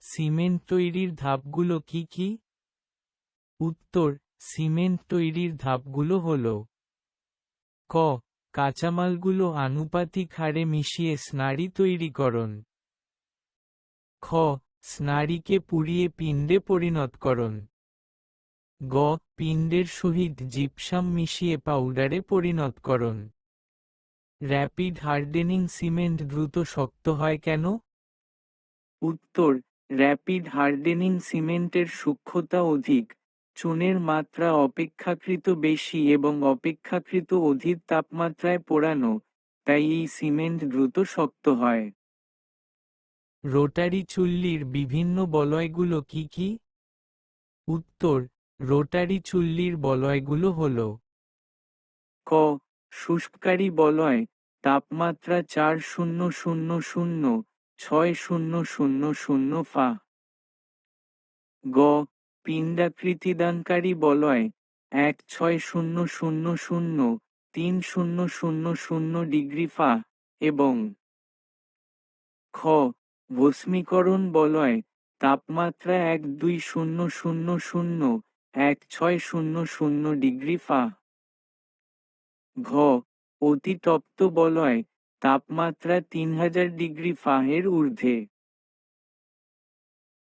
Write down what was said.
Cement তৈরির ধাপগুলো কি কি? উত্তর, সিমেন্ট তৈরির ধাপগুলো হল ক, কাঁচামালগুলো আনুপাতিক হারে মিশিয়ে স্নাড়ি তৈরিকরণ। খ স্নারিকে পুড়িয়ে পিণ্ডে পরিণতকরণ। গ, পিণ্ডের সহিত জিপসাম মিশিয়ে পাউডারে পরিণতকরণ। র্যাপিড হার্ডেনিং সিমেন্ট দ্রুত শক্ত হয় কেন? উত্তর র্যাপিড হার্ডেনিং সিমেন্টের সূক্ষ্মতা অধিক চুনের মাত্রা অপেক্ষাকৃত বেশি এবং অপেক্ষাকৃত অধিক তাপমাত্রায় পোড়ানো তাই এই সিমেন্ট দ্রুত শক্ত হয়। রোটারি চুল্লির বিভিন্ন বলয়গুলো কি কি? উত্তর রোটারি চুল্লির বলয়গুলো হল ক শুষ্ককারী বলয় তাপমাত্রা চার শূন্য শূন্য শূন্য ছয় শূন্য শূন্য শূন্য ফা। গ, পিণ্ডাকৃতিদানকারী বলয়, এক, ছয় শূন্য শূন্য শূন্য, তিন, শূন্য শূন্য শূন্য ডিগ্রি ফা এবং খ, ভস্মীকরণ বলয়, তাপমাত্রা এক, দুই, শূন্য শূন্য শূন্য, এক, ছয় শূন্য শূন্য ডিগ্রি ফা। ঘ, অতিতপ্ত বলয় তাপমাত্রা তিন হাজার ডিগ্রি ফাহের ঊর্ধ্বে।